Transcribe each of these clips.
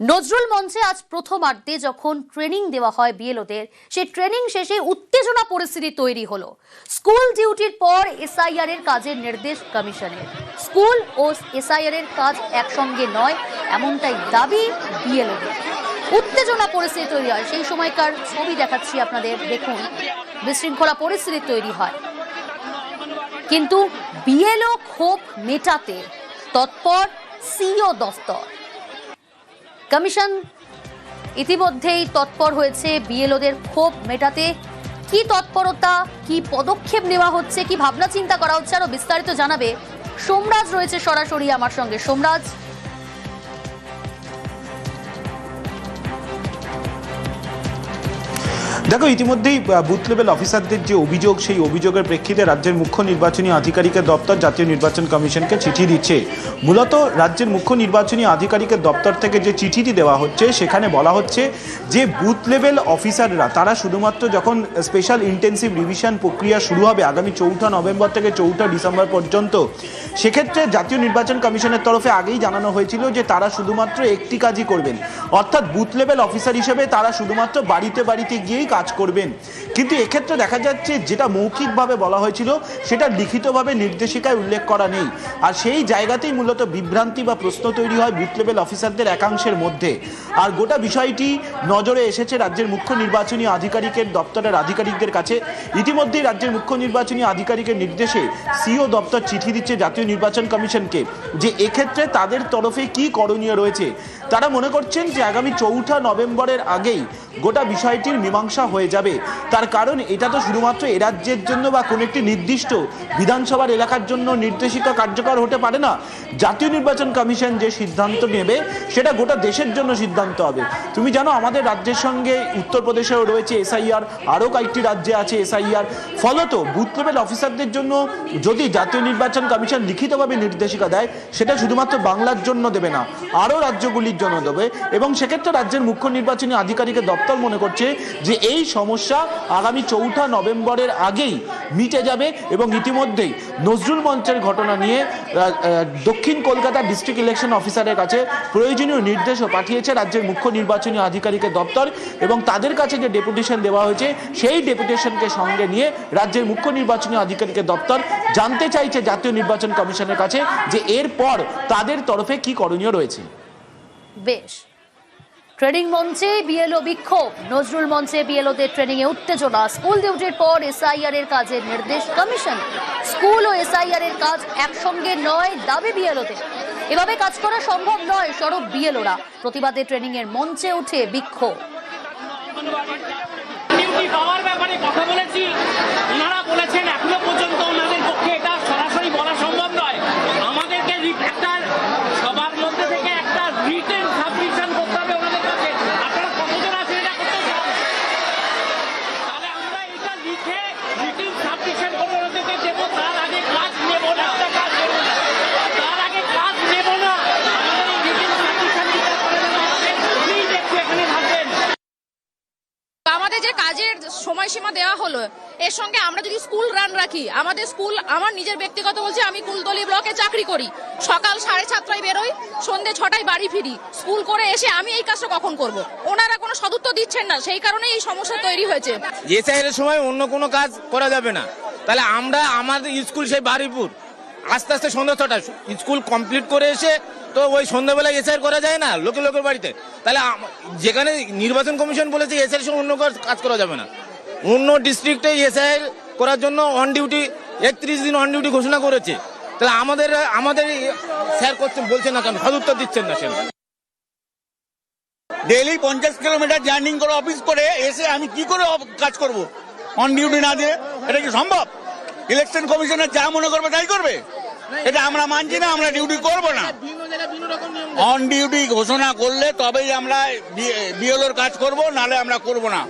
নজরুল মঞ্চে আজ প্রথমার্ধে যখন ট্রেনিং দেওয়া হয় বিএলওদের সেই ট্রেনিং শেষে উত্তেজনা পরিস্থিতি তৈরি হলো। স্কুল ডিউটির পর এসআইআর এর কাজের নির্দেশ কমিশনের। স্কুল ও এসআইআর এর কাজ একসঙ্গে নয়, এমনটাই দাবি বিএলওদের উত্তেজনা পরিস্থিতি তৈরি হয়। সেই সময়কার ছবি দেখাচ্ছি আপনাদের, দেখুন। বিশৃঙ্খলা পরিস্থিতি তৈরি হয়। কিন্তু বিএলও ক্ষোভ মেটাতে তৎপর সিও দফতর। কমিশন ইতিমধ্যেই তৎপর হয়েছে বিএলওদের ক্ষোভ মেটাতে। কি তৎপরতা, কি পদক্ষেপ নেওয়া হচ্ছে, কি ভাবনা চিন্তা করা হচ্ছে আরও বিস্তারিত জানাবে। সোমরাজ রয়েছে সরাসরি আমার সঙ্গে। সোমরাজ দেখো, ইতিমধ্যেই বুথ লেভেল অফিসারদের যে অভিযোগ, সেই অভিযোগের প্রেক্ষিতে রাজ্যের মুখ্য নির্বাচনী আধিকারিকের দপ্তর জাতীয় নির্বাচন কমিশনকে চিঠি দিচ্ছে। মূলত রাজ্যের মুখ্য নির্বাচনী আধিকারিকের দপ্তর থেকে যে চিঠিটি দেওয়া হচ্ছে, সেখানে বলা হচ্ছে যে বুথ লেভেল অফিসাররা তারা শুধুমাত্র যখন স্পেশাল ইন্টেন্সিভ রিভিশন প্রক্রিয়া শুরু হবে আগামী চৌঠা নভেম্বর থেকে চৌঠা ডিসেম্বর পর্যন্ত, সেক্ষেত্রে জাতীয় নির্বাচন কমিশনের তরফে আগেই জানানো হয়েছিল যে, তারা শুধুমাত্র একটি কাজই করবেন। অর্থাৎ বুথ লেভেল অফিসার হিসেবে তারা শুধুমাত্র বাড়িতে বাড়িতে গিয়েই কাজ করবেন। কিন্তু এক্ষেত্রে দেখা যাচ্ছে যেটা মৌখিকভাবে বলা হয়েছিল, সেটা লিখিতভাবে নির্দেশিকায় উল্লেখ করা নেই। আর সেই জায়গাতেই মূলত বিভ্রান্তি বা প্রশ্ন তৈরি হয় বুথ লেভেল অফিসারদের একাংশের মধ্যে। আর গোটা বিষয়টি নজরে এসেছে রাজ্যের মুখ্য নির্বাচনী আধিকারিকের দপ্তরের আধিকারিকদের কাছে। ইতিমধ্যেই রাজ্যের মুখ্য নির্বাচনী আধিকারিকের নির্দেশে সিও দপ্তর চিঠি দিচ্ছে জাতীয় নির্বাচন কমিশনকে যে এক্ষেত্রে তাদের তরফে কি করণীয় রয়েছে। তারা মনে করছেন যে আগামী চৌঠা নভেম্বরের আগেই গোটা বিষয়টির মীমাংসা হয়ে যাবে। তার কারণ এটা তো শুধুমাত্র এ রাজ্যের জন্য বা কোনো একটি নির্দিষ্ট বিধানসভার এলাকার জন্য নির্দেশিকা কার্যকর হতে পারে না। জাতীয় নির্বাচন কমিশন যে সিদ্ধান্ত নেবে, সেটা গোটা দেশের জন্য সিদ্ধান্ত হবে। তুমি জানো, আমাদের রাজ্যের সঙ্গে উত্তরপ্রদেশেও রয়েছে এসআইআর, আরও কয়েকটি রাজ্যে আছে এসআইআর। ফলত বুথ লেভেল অফিসারদের জন্য যদি জাতীয় নির্বাচন কমিশন লিখিতভাবে নির্দেশিকা দেয়, সেটা শুধুমাত্র বাংলার জন্য দেবে না, আরও রাজ্যগুলির জন্য দেবে এবং সেক্ষেত্রে রাজ্যের মুখ্য নির্বাচনী আধিকারিকের দপ্তর মনে করছে যে এই সমস্যা আগামী চৌঠা নভেম্বরের আগেই মিটে যাবে এবং ইতিমধ্যেই নজরুল মঞ্চের ঘটনা নিয়ে দক্ষিণ কলকাতা ডিস্ট্রিক্ট ইলেকশন অফিসারের কাছে প্রয়োজনীয় নির্দেশও পাঠিয়েছে রাজ্যের মুখ্য নির্বাচনী আধিকারিকের দপ্তর এবং তাদের কাছে যে ডেপুটেশন দেওয়া হয়েছে সেই ডেপুটেশনকে সঙ্গে নিয়ে রাজ্যের মুখ্য নির্বাচনী আধিকারিকের দপ্তর জানতে চাইছে জাতীয় নির্বাচন কমিশনের কাছে যে এরপর তাদের তরফে কি করণীয় রয়েছে। বেশ। ট্রেনিং মঞ্চে বিএলও বিক্ষোভ। নজরুল মঞ্চে বিএলওদের ট্রেনিংয়ে উত্তেজনা। স্কুল ডিউটির পর এসআইআর এর কাজের নির্দেশ কমিশন। স্কুল ও এসআইআর এর কাজ একসঙ্গে নয় দাবি বিএলওদের। এভাবে কাজ করা সম্ভব নয়, সরব বিএলওরা। প্রতিবাদে ট্রেনিংয়ের মঞ্চে উঠে বিক্ষোভ ডিউটি পাওয়ার ব্যাপারে কথা বলেছি ওনারা বলেছেন এখনও পর্যন্ত ওনাদের পক্ষে এটা সরাসরি বলা সম্ভব নয় আমাদেরকে রি- একটা সবার মধ্যে থেকে একটা রিটেন সাবমিশন করতে হবে ওনাদের কাছে আপনারা কতজন আছেন এটা করতে চান তাহলে আমরা এটা লিখে রিটেন সাবমিশন করে ওনাদেরকে দেবো তার আগে কাজ নেব না তার আগে কাজ নেব না আমাদের এই রিটেন সাবমিশন দিতে করে দেওয়া হবে প্লিজ একটু এখানে থাকবেন আমাদের যে কাজের সময়সীমা দেওয়া হলো। এর সঙ্গে আমরা যদি স্কুল রান রাখি, আমাদের স্কুল, আমার নিজের ব্যক্তিগত বলছে, আমি কুলতলি ব্লকে চাকরি করি। সকাল সাড়ে সাতটায় বেরোই, সন্ধে ছটায় বাড়ি ফিরি। স্কুল করে এসে আমি এই কাজটা কখন করব? ওনারা কোনো সদুত্তর দিচ্ছেন না, সেই কারণেই এই সমস্যা তৈরি হয়েছে। এসআইয়ের সময় অন্য কোনো কাজ করা যাবে না। তাহলে আমরা, আমাদের স্কুল সেই বারুইপুর আস্তে আস্তে সন্ধ্যা ছটা, স্কুল কমপ্লিট করে এসে তো ওই সন্ধ্যাবেলা এসআইয়ের করা যায় না, লোকে লোকের বাড়িতে। তাহলে যেখানে নির্বাচন কমিশন বলেছে এসআইয়ের সময় অন্য কাজ করা যাবে না। অন্য ডিস্ট্রিক্টে এসআইয়ের করার জন্য অন ডিউটি একত্রিশ দিন অন ডিউটি ঘোষণা করেছে। তাহলে আমাদের আমাদের স্যার করছেন, বলছেন না কেন? সদুত্তর দিচ্ছেন না সেন ডেইলি পঞ্চাশ কিলোমিটার জার্নিং করে অফিস করে এসে আমি কি করে কাজ করব? অন ডিউটি না দিয়ে? এটা কি সম্ভব? ইলেকশন কমিশনের যা মনে করবে তাই করবে? এটা আমরা মানছি না, আমরা ডিউটি করব না। অন ডিউটি ঘোষণা করলে তবেই আমরা বিএলওর কাজ করব, নালে আমরা করব না।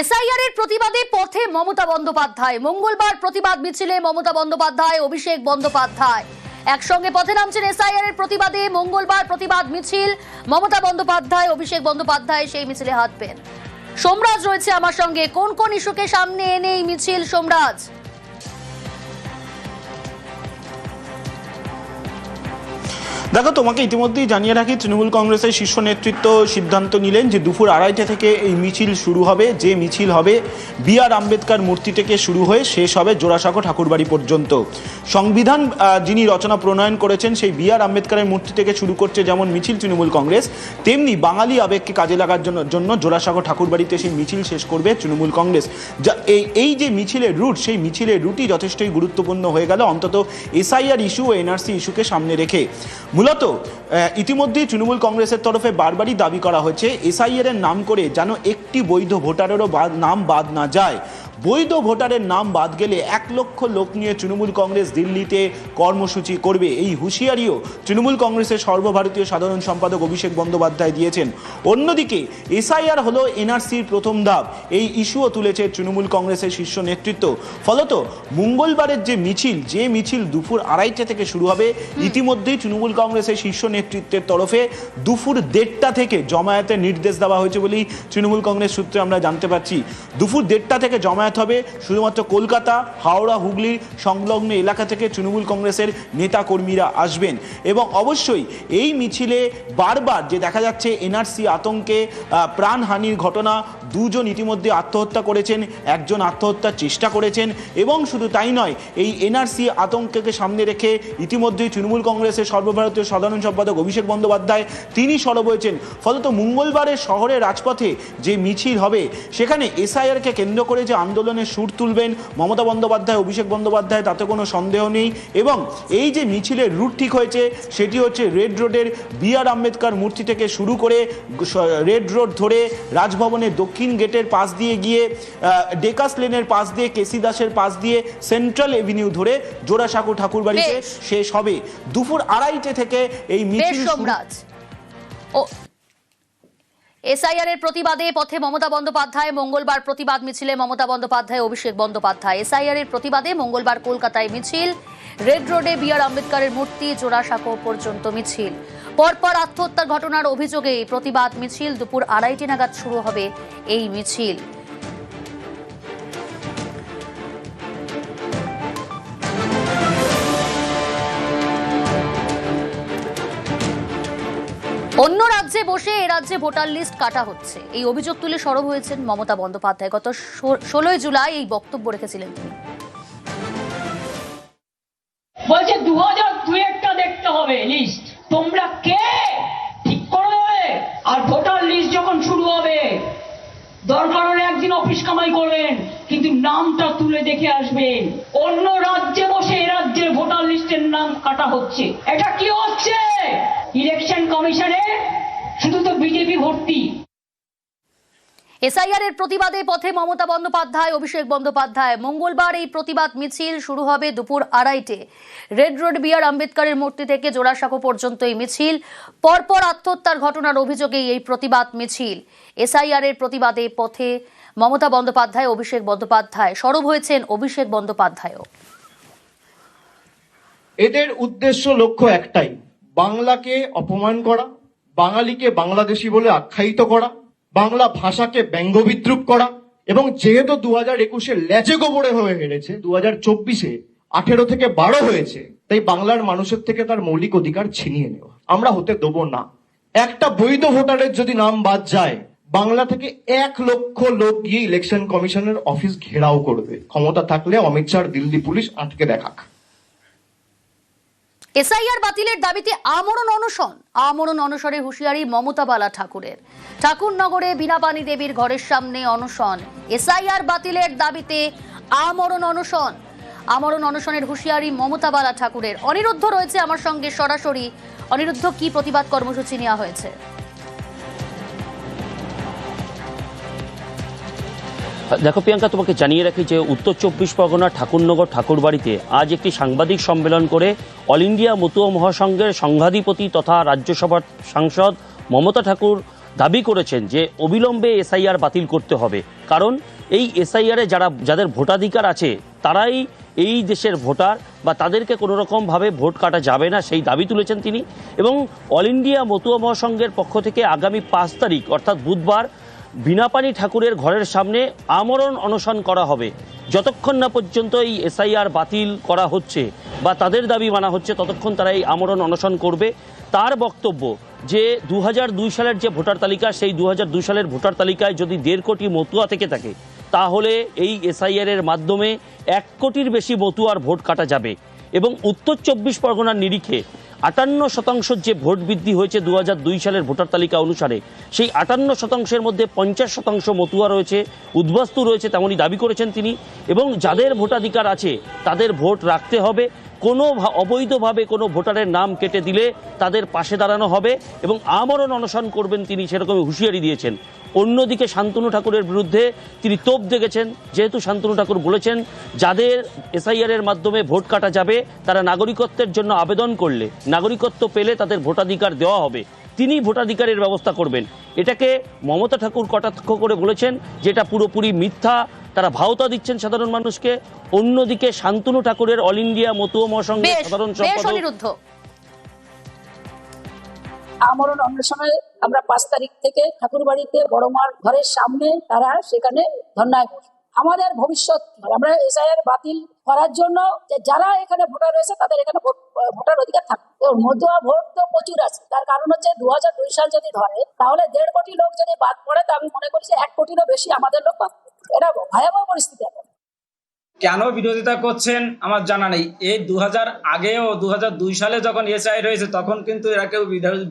এসআইআর এর প্রতিবাদে পথে মমতা বন্দ্যোপাধ্যায়। মঙ্গলবার প্রতিবাদ মিছিলে মমতা বন্দ্যোপাধ্যায়, অভিষেক বন্দ্যোপাধ্যায়। একসঙ্গে পথে নামছেন এসআইআর এর প্রতিবাদে মঙ্গলবার প্রতিবাদ মিছিল। মমতা বন্দ্যোপাধ্যায়, অভিষেক বন্দ্যোপাধ্যায় সেই মিছিলে হাত পেন। সোমরাজ রয়েছে আমার সঙ্গে। কোন কোন ইস্যুকে সামনে এনে এই মিছিল, সোমরাজ? দেখো, তোমাকে ইতিমধ্যেই জানিয়ে রাখি, তৃণমূল কংগ্রেসের শীর্ষ নেতৃত্ব সিদ্ধান্ত নিলেন যে দুপুর আড়াইটে থেকে এই মিছিল শুরু হবে, যে মিছিল হবে বি আর আম্বেদকর মূর্তি থেকে শুরু হয়ে শেষ হবে জোড়াসাঁকো ঠাকুরবাড়ি পর্যন্ত। সংবিধান যিনি রচনা প্রণয়ন করেছেন, সেই বি আর আম্বেদকারের মূর্তি থেকে শুরু করছে যেমন মিছিল তৃণমূল কংগ্রেস, তেমনি বাঙালি আবেগকে কাজে লাগার জন্য জন্য জোড়াসাঁকো ঠাকুরবাড়িতে সেই মিছিল শেষ করবে তৃণমূল কংগ্রেস। যা, এই এই যে মিছিলের রুট, সেই মিছিলের রুটই যথেষ্টই গুরুত্বপূর্ণ হয়ে গেল, অন্তত এসআইআর ইস্যু ও এনআরসি ইস্যুকে সামনে রেখে। মূলত ইতিমধ্যেই তৃণমূল কংগ্রেসের তরফে বারবারই দাবি করা হয়েছে এসআইএর এর নাম করে যেন একটি বৈধ ভোটারেরও নাম বাদ না যায়। বৈধ ভোটারের নাম বাদ গেলে এক লক্ষ লোক নিয়ে তৃণমূল কংগ্রেস দিল্লিতে কর্মসূচি করবে। এই হুঁশিয়ারিও তৃণমূল কংগ্রেসের সর্বভারতীয় সাধারণ সম্পাদক অভিষেক বন্দ্যোপাধ্যায় দিয়েছেন। অন্যদিকে এসআইআর হলো এনআরসির প্রথম ধাপ। এই ইস্যুও তুলেছে তৃণমূল কংগ্রেসের শীর্ষ নেতৃত্ব। ফলত মঙ্গলবারের যে মিছিল যে মিছিল দুপুর আড়াইটা থেকে শুরু হবে ইতিমধ্যেই তৃণমূল কংগ্রেসের শীর্ষ নেতৃত্বের তরফে দুপুর দেড়টা থেকে জমায়েতের নির্দেশ দেওয়া হয়েছে বলেই তৃণমূল কংগ্রেস সূত্রে আমরা জানতে পারছি। দুপুর দেড়টা থেকে জমায়েত হবে। শুধুমাত্র কলকাতা, হাওড়া হুগলির সংলগ্ন এলাকা থেকে তৃণমূল কংগ্রেসের নেতা কর্মীরা আসবেন। এবং অবশ্যই এই মিছিলে বারবার যে দেখা যাচ্ছে, এনআরসি আতঙ্কে প্রাণহানির ঘটনা, দুজন ইতিমধ্যে আত্মহত্যা করেছেন, একজন আত্মহত্যার চেষ্টা করেছেন। এবং শুধু তাই নয়, এই এনআরসি আতঙ্ককে সামনে রেখে ইতিমধ্যেই তৃণমূল কংগ্রেসের সর্বভারতীয় সাধারণ সম্পাদক অভিষেক বন্দ্যোপাধ্যায়, তিনি সরব হয়েছেন। ফলত মঙ্গলবারের শহরের রাজপথে যে মিছিল হবে, সেখানে এসআইআরকে কেন্দ্র করে যে আন্দোলনের সুর তুলবেন। মমতা বন্দ্যোপাধ্যায় অভিষেক বন্দ্যোপাধ্যায় তাতে কোনো সন্দেহ নেই। এবং এই যে মিছিলের রুট ঠিক হয়েছে সেটি হচ্ছে রেড রোডের বি আর আম্বেদকর মূর্তি থেকে শুরু করে রেড রোড ধরে রাজভবনের দক্ষিণ গেটের পাশ দিয়ে গিয়ে ডেকাস লেনের পাশ দিয়ে কেসি দাসের পাশ দিয়ে সেন্ট্রাল এভিনিউ ধরে জোড়াসাঁকো ঠাকুরবাড়িতে। শেষ হবে। দুপুর আড়াইটে থেকে এই মিছিল ও এসআইআর এর প্রতিবাদে পথে মমতা বন্দ্যোপাধ্যায়, মঙ্গলবার প্রতিবাদ মিছিলে মমতা বন্দ্যোপাধ্যায়, অভিষেক বন্দ্যোপাধ্যায়। এসআইআর এর প্রতিবাদে মঙ্গলবার কলকাতায় মিছিল। রেড রোডে বি আর আম্বেদকরের মূর্তি, জোড়াসাঁকো পর্যন্ত মিছিল। পরপর আত্মহত্যার ঘটনার অভিযোগে প্রতিবাদ মিছিল দুপুর আড়াইটি নাগাদ শুরু হবে এই মিছিল। অন্য রাজ্যে বসে এ রাজ্যে ভোটার লিস্ট কাটা হচ্ছে। এই অভিযোগ তুলে সরব হয়েছেন মমতা বন্দ্যোপাধ্যায়। গত ষোলোই জুলাই এই বক্তব্য রেখেছিলেন তিনি। বলছে দু হাজার দুয়েরটা দেখতে হবে লিস্ট। তোমরা কে? ঠিক করবে আর ভোটার লিস্ট যখন শুরু হবে দরকার হলে একদিন অফিস কামাই করবেন, কিন্তু নামটা তুলে দেখে আসবেন। অন্য রাজ্যে বসে এ রাজ্যের ভোটার লিস্টের নাম কাটা হচ্ছে। এটা কি হচ্ছে? ইলেকশন কমিশনে শুধু তো বিজেপি ভর্তি। এসআইআর এর প্রতিবাদে পথে মমতা বন্দ্যোপাধ্যায়, অভিষেক বন্দ্যোপাধ্যায়। মঙ্গলবার এই প্রতিবাদ মিছিল শুরু হবে দুপুর আড়াইটে। রেড রোড বিআর আম্বেদকরের মূর্তি থেকে জোড়াসাঁকো পর্যন্ত এই মিছিল। পরপর আত্মহত্যার ঘটনার অভিযোগেই এই প্রতিবাদ মিছিল। এসআইআর এর প্রতিবাদে পথে মমতা বন্দ্যোপাধ্যায়, অভিষেক বন্দ্যোপাধ্যায়। সরব হয়েছেন অভিষেক বন্দ্যোপাধ্যায়ও। এদের উদ্দেশ্য লক্ষ্য একটাই, বাংলাকে অপমান করা, বাঙালিকে বাংলাদেশি বলে আখ্যায়িত করা বাংলা ভাষাকে ব্যঙ্গ বিদ্রুপ করা এবং যেহেতু দু হাজার একুশে ল্যাচে গোবরে হয়ে হেরেছে দু হাজার চব্বিশে আঠেরো থেকে বারো হয়েছে, তাই বাংলার মানুষের থেকে তার মৌলিক অধিকার ছিনিয়ে নেওয়া। আমরা হতে দেবো না। একটা বৈধ ভোটারের যদি নাম বাদ যায়, বাংলা থেকে এক লক্ষ লোক গিয়ে ইলেকশন কমিশনের অফিস ঘেরাও করবে। ক্ষমতা থাকলে অমিত শাহ দিল্লি পুলিশ আটকে দেখাক। এসআইআর বাতিলের দাবিতে আমরণ অনশন। আমরণ অনশনের হুঁশিয়ারি মমতা বালা ঠাকুরের। ঠাকুরনগরে বীণাবাণী দেবীর ঘরের সামনে অনশন। এসআইআর বাতিলের দাবিতে আমরণ অনশন। আমরণ অনশনের হুঁশিয়ারি মমতা বালা ঠাকুরের। অনিরুদ্ধ রয়েছে আমার সঙ্গে সরাসরি। অনিরুদ্ধ, কি প্রতিবাদ কর্মসূচি নেওয়া হয়েছে? দেখো প্রিয়াঙ্কা, তোমাকে জানিয়ে রাখি যে উত্তর চব্বিশ পরগনা ঠাকুরনগর ঠাকুরবাড়িতে আজ একটি সাংবাদিক সম্মেলন করে অল ইন্ডিয়া মতুয়া মহাসংঘের সংঘাধিপতি তথা রাজ্যসভার সাংসদ মমতা ঠাকুর দাবি করেছেন যে অবিলম্বে এসআইআর বাতিল করতে হবে। কারণ এই এসআইআরে যারা, যাদের ভোটাধিকার আছে, তারাই এই দেশের ভোটার বা তাদেরকে কোনো রকমভাবে ভোট কাটা যাবে না, সেই দাবি তুলেছেন তিনি। এবং অল ইন্ডিয়া মতুয়া মহাসংঘের পক্ষ থেকে আগামী পাঁচ তারিখ, অর্থাৎ বুধবার বিনাপানি ঠাকুরের ঘরের সামনে আমরণ অনশন করা হবে। যতক্ষণ না পর্যন্ত এই এসআইআর বাতিল করা হচ্ছে বা তাদের দাবি মানা হচ্ছে, ততক্ষণ তারা এই আমরণ অনশন করবে। তার বক্তব্য যে দু সালের যে ভোটার তালিকা, সেই দু সালের ভোটার তালিকায় যদি দেড় কোটি মতুয়া থেকে থাকে, তাহলে এই এসআইআর এর মাধ্যমে এক কোটির বেশি মতুয়ার ভোট কাটা যাবে। এবং উত্তর চব্বিশ পরগনার নিরিখে আটান্ন শতাংশ যে ভোট বৃদ্ধি হয়েছে দু সালের ভোটার তালিকা অনুসারে, সেই আটান্ন শতাংশের মধ্যে পঞ্চাশ শতাংশ মতুয়া রয়েছে, উদ্বাস্তু রয়েছে তেমনই দাবি করেছেন তিনি এবং যাদের ভোটাধিকার আছে তাদের ভোট রাখতে হবে। কোনো অবৈধভাবে কোনো ভোটারের নাম কেটে দিলে তাদের পাশে দাঁড়ানো হবে এবং আমরণ অনশন করবেন তিনি সেরকমই হুঁশিয়ারি দিয়েছেন। অন্যদিকে শান্তনু ঠাকুরের বিরুদ্ধে তিনি তোপ দেখেছেন যেহেতু শান্তনু ঠাকুর বলেছেন, যাদের এসআইআরের মাধ্যমে ভোট কাটা যাবে, তারা নাগরিকত্বের জন্য আবেদন করলে, নাগরিকত্ব পেলে তাদের ভোটাধিকার দেওয়া হবে। তিনি ভোটাধিকারের ব্যবস্থা করবেন। এটাকে মমতা ঠাকুর কটাক্ষ করে বলেছেন, যেটা পুরোপুরি মিথ্যা তারা ভাওতা দিচ্ছেন সাধারণ মানুষকে। অন্যদিকে শান্তনু ঠাকুরের অল ইন্ডিয়া মতুয়া মহাসংঘের সাধারণ সম্পাদক আমরণ অন্বেষণে আমরা পাঁচ তারিখ থেকে ঠাকুরবাড়িতে বড় মার ঘরের সামনে তারা সেখানে ধর্নায় আমাদের ভবিষ্যৎ? আমরা এসআইআর বাতিল করার জন্য যে যারা এখানে ভোটার রয়েছে তাদের এখানে ভোট- ভোটার অধিকার থাকবে। তো ভোট তো প্রচুর আছে। তার কারণ হচ্ছে দু দুই সাল যদি ধরে তাহলে দেড় কোটি লোক যদি বাদ পড়ে তা আমি মনে করি যে এক কোটিরও বেশি আমাদের লোক বাদ পড়বে। এটা ভয়াবহ পরিস্থিতি এখন। কেন বিরোধিতা করছেন আমার জানা নেই। এই দু হাজার আগেও দু সালে যখন এসআই রয়েছে, তখন কিন্তু এরা কেউ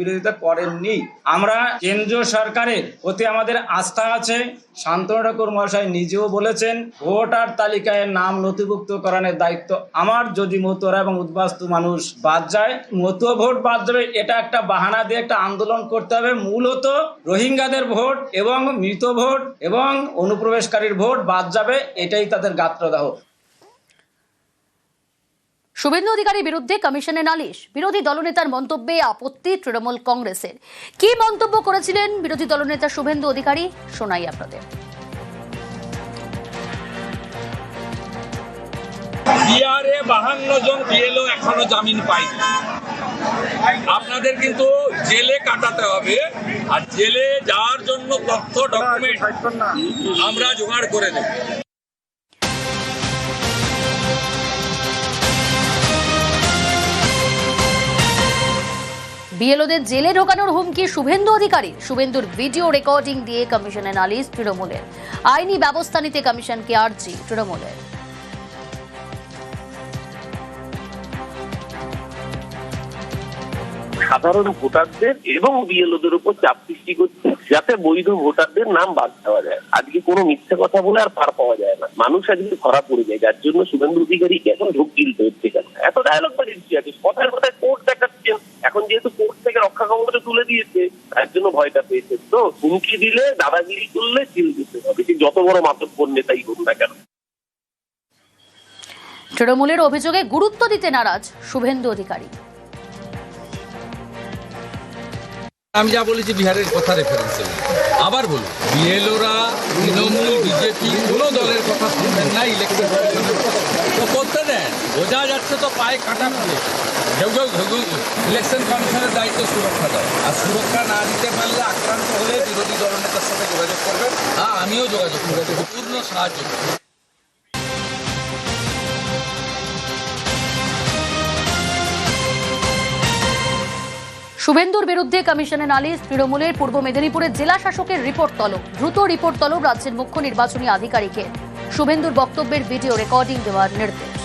বিরোধিতা করেননি। আমরা কেন্দ্রীয় সরকারের প্রতি আমাদের আস্থা আছে শান্তনু ঠাকুর মহাশয় নিজেও বলেছেন, ভোটার তালিকায় নাম নথিভুক্ত করানোর দায়িত্ব আমার, যদি মতুয়ারা এবং উদ্বাস্তু মানুষ বাদ যায়, মতুয়া ভোট বাদ যাবে, এটা একটা বাহানা দিয়ে একটা আন্দোলন করতে হবে। মূলত রোহিঙ্গাদের ভোট এবং মৃত ভোট এবং অনুপ্রবেশকারীর ভোট বাদ যাবে, এটাই তাদের গাত্রদাহ। শুভেন্দু অধিকারীর বিরুদ্ধে কমিশনে নালিশ। বিরোধী দলনেতার মন্তব্যে আপত্তি তৃণমূল কংগ্রেসের। কি মন্তব্য করেছিলেন বিরোধী দলনেতা শুভেন্দু অধিকারী? শোনাই আপনাদের। বিহারে বাহান্ন জন বিএলও এখনও জামিন পায়নি। আপনাদের কিন্তু জেলে কাটাতে হবে আর জেলে যাওয়ার জন্য তথ্য ডকুমেন্ট আমরা জোগাড় করে দেব বিএলওদের জেলে ঢোকানোর হুমকি শুভেন্দু অধিকারী। শুভেন্দুর ভিডিও রেকর্ডিং দিয়ে কমিশনের নালিশ তৃণমূলের। আইনি ব্যবস্থা নিতে কমিশনকে আর্জি তৃণমূলের। সাধারণ ভোটারদের এবং বিএলওদের উপর চাপ সৃষ্টি করছে, যাতে বৈধ ভোটারদের নাম বাদ দেওয়া যায়। আজকে কোনো মিথ্যে কথা বলে আর পার পাওয়া যায় না। মানুষ আজকে ধরা পড়ে যায়, যার জন্য শুভেন্দু অধিকারী এখন ঢোক গিলতে হচ্ছে কেন? এত ডায়লগ বাজিয়েছি আছে কথায় কথায় কোর্ট দেখাচ্ছেন। এখন যেহেতু কোর্ট থেকে রক্ষা কবচটা তুলে দিয়েছে, তার জন্য ভয়টা পেয়েছে। তো হুমকি দিলে, দাদাগিরি করলে জেল দিতে হবে। যত বড় মাতব্বর নেতাই হোক না কেন। তৃণমূলের অভিযোগে গুরুত্ব দিতে নারাজ শুভেন্দু অধিকারী। আমি যা বলেছি বিহারের কথা রেফারেন্স আবার বলুন বিএলওরা তৃণমূল, বিজেপি, কোনো দলের কথা শুনবেন না ইলেকশন তো করতে দেন বোঝা যাচ্ছে তো পায়ে কাটা পড়ে। কেউ কেউ ইলেকশন কমিশনের দায়িত্ব সুরক্ষা দেয়। আর সুরক্ষা না দিতে পারলে আক্রান্ত হলে বিরোধী দলনেতার সাথে যোগাযোগ করবেন। হ্যাঁ আমিও যোগাযোগ করব। পূর্ণ সাহায্য শুভেন্দুর বিরুদ্ধে কমিশনের নালিশ তৃণমূলের পূর্ব মেদিনীপুরের জেলা শাসকের রিপোর্ট তলব। দ্রুত রিপোর্ট তলব রাজ্যের মুখ্য নির্বাচনী আধিকারিকের। শুভেন্দুর বক্তব্যের ভিডিও রেকর্ডিং দেওয়ার নির্দেশ।